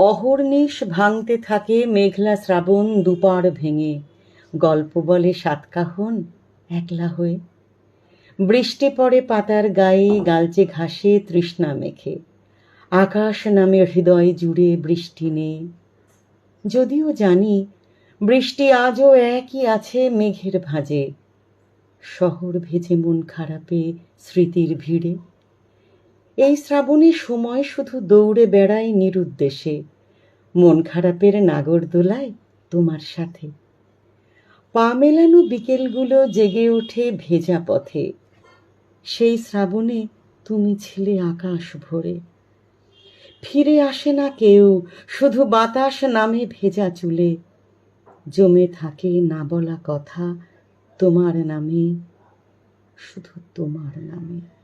অহর্নিশ ভাঙতে থাকে মেঘলা শ্রাবণ দুপার ভেঙে। গল্প বলে সাতকাহন একলা হয়ে। বৃষ্টি পড়ে পাতার গায়ে, গালচে ঘাসে তৃষ্ণা মেখে। আকাশ নামে হৃদয় জুড়ে বৃষ্টি নেই। যদিও জানি, বৃষ্টি আজও একই আছে মেঘের ভাঁজে। শহর ভেজে মন খারাপে স্মৃতির ভিড়ে। এই শ্রাবণে সময় শুধু দৌড়ে বেড়ায় নিরুদ্দেশে। মন খারাপের নাগরদোলায় তোমার সাথে। পা মেলানো বিকেলগুলো জেগে ওঠে ভেজা পথে। সেই শ্রাবণে তুমি ছিলে আকাশ ভরে। ফিরে আসে না কেউ, শুধু বাতাস নামে ভেজা চুলে। জমে থাকে না বলা কথা তোমার নামে, শুধু তোমার নামে।